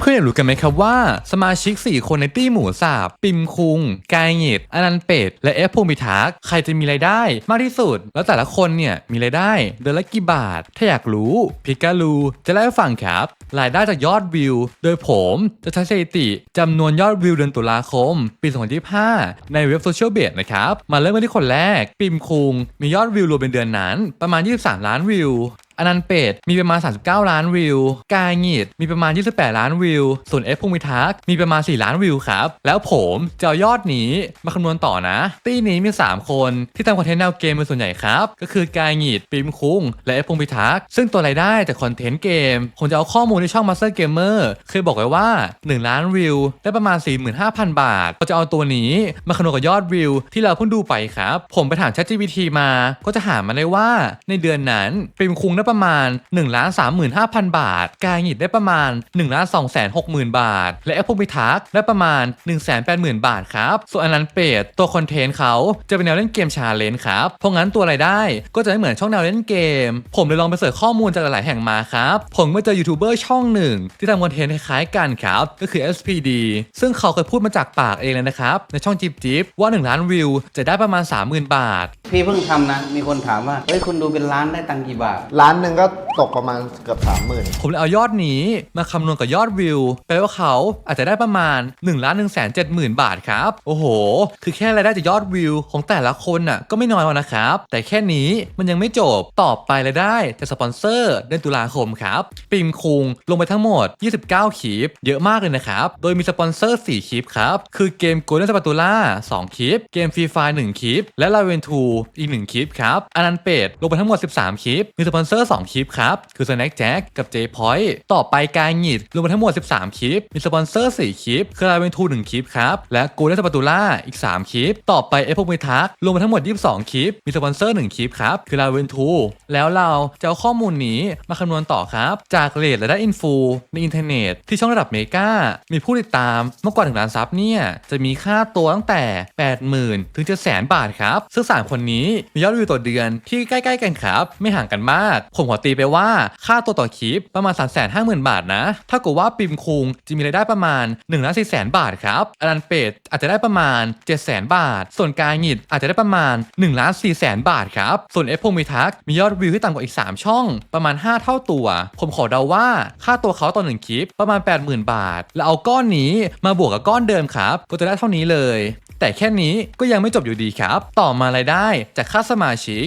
เพื่อนๆรู้กันไหมครับว่า สมาชิก 4 คนในตี้หมูสาบ ปิมคุง กายหงิดอนันต์เป็ด และเอฟพงศ์พิทักษ์ใครจะมีรายได้ มากที่สุด แล้วแต่ละคนเนี่ยมีรายได้เดือนละกี่บาท ถ้าอยากรู้พิกาลูจะเล่าให้ฟังครับ รายได้จากยอดวิว โดยผมจะใช้สถิติจำนวนยอดวิวเดือนตุลาคม ปี 2025 ในเว็บโซเชียลเบสนะครับ มาเริ่มกันที่คนแรก ปิมคุงมียอดวิวรวมเป็นเดือนนั้น ประมาณ 23 ล้านวิว อนันต์เป็ดมีประมาณ 39 ล้านวิว กายหงิดมีประมาณ 28 ล้านวิว ส่วนเอฟพงศ์พิทักษ์มีประมาณ 4 ล้านวิวครับ แล้วผมจะเอายอดนี้มาคำนวณต่อนะ ตี้นี้มี 3 คนที่ทำคอนเทนต์แนวเกมเป็นส่วนใหญ่ครับ ก็คือกายหงิดปิมคุงและเอฟพงศ์พิทักษ์ซึ่งตัวรายได้จากคอนเทนต์เกม ผมจะเอาข้อมูลในช่อง Master Gamer เคยบอกไว้ว่า 1 ล้านวิวได้ประมาณ 45,000 บาทเราจะเอาตัวนี้มาคำนวณกับยอดวิวที่เราเพิ่งดูไปครับ ผมไปถาม ChatGPT มา ก็จะหามาได้ว่าในเดือนนั้นปิมคุงได้ประมาณ1ล้าน35,000บาท กายหงิดได้ประมาณ1ล้าน2 6 0 0 0 0บาท และแอปพงพิทักได้ประมาณ1 8 0 0 0 0บาทครับ ส่วนอนันต์เป็ดตัวคอนเทนต์เขาจะเป็นแนวเล่นเกมชาเลนจ์ครับ เพราะงั้นตัวรายได้ก็จะไม่เหมือนช่องแนวเล่นเกม ผมเลยลองไปเสิร์ชข้อมูลจากหลายๆแห่งมาครับ ผมก็เจอยูทูบเบอร์ช่องหนึ่งที่ทำคอนเทนต์คล้ายๆกันครับ ก็คือ SPD ซึ่งเขาเคยพูดมาจากปากเองเลยนะครับในช่องจิบจิบว่า 1 ล้านวิวจะได้ประมาณ 30,000 บาทพี่เพิ่งทำนะ มีคนถามว่า เฮ้ยคุณดูเป็นล้านได้ตังค์กี่บาท ร้านหนึ่งก็ตกประมาณเกือบสามหมื่นผมเลยเอายอดนี้มาคำนวณกับยอดวิว แปลว่าเขาอาจจะได้ประมาณ1ล้าน1 7 0 0 0 0บาทครับ โอ้โห คือแค่รายได้จากยอดวิวของแต่ละคนน่ะก็ไม่น้อยแล้วนะครับ แต่แค่นี้มันยังไม่จบต่อไปรายได้จากสปอนเซอร์เดือนตุลาคมครับ ปิมคุงลงไปทั้งหมด 29คลิป เยอะมากเลยนะครับ โดยมีสปอนเซอร์ 4คลิปครับ คือเกม Golden Spatula 2คลิป เกม Free Fire 1คลิป และ l a v e n 2อีก 1 คลิปครับอนันต์เป็ดลงไปทั้งหมด 13 คลิป มีสปอนเซอร์ 2 คลิปครับ คือ Snack Jack กับ J Point ต่อไปการหงิดลงไปทั้งหมด 13 คลิป มีสปอนเซอร์ 4 คลิป คือ l a v e n 2 1คลิปครับ และ Golden Spatula อีก 3 คลิป ต่อไปเอฟพงมิทักลงไปทั้งหมด 22 คลิป มีสปอนเซอร์ 1 คลิปครับ คือ l a v e n 2แล้วเราจะเอาข้อมูลนี้มาคำนวณต่อครับ จากเลทและได้อินฟูในอินเทอร์เน็ตที่ช่องระดับเมกามีผู้ติดตามมากกว่า1ล้านซับเนี่ยจะมีค่าตัวตั้งแต่ 80,000 ถึงจะแสนบาทครับซึ่งสามคนนี้มียอดวิวต่อเดือนที่ใกล้ๆกันครับ ไม่ห่างกันมาก ผมขอตีไปว่าค่าตัวต่อคลิปประมาณ 350,000 บาทนะ ถ้าเกิดว่าปิมคุงจะมีรายได้ประมาณ1ล้าน4แสนบาทครับอนันเป็ดอาจจะได้ประมาณ7แสนบาท ส่วนกายหงิดอาจจะได้ประมาณ1ล้าน4แสนบาทครับ ส่วนเอฟพงมิทักมียอดวิวที่ต่ำกว่าอีก 3 ช่อง ประมาณ 5 เท่าตัว ผมขอเดาว่าค่าตัวเขาต่อหนึ่งคลิปประมาณ 80,000 บาท แล้วเอาก้อนนี้มาบวกกับก้อนเดิมครับก็จะได้เท่านี้เลย แต่แค่นี้ก็ยังไม่จบอยู่ดีครับ ต่อมารายได้จากค่าสมาชิก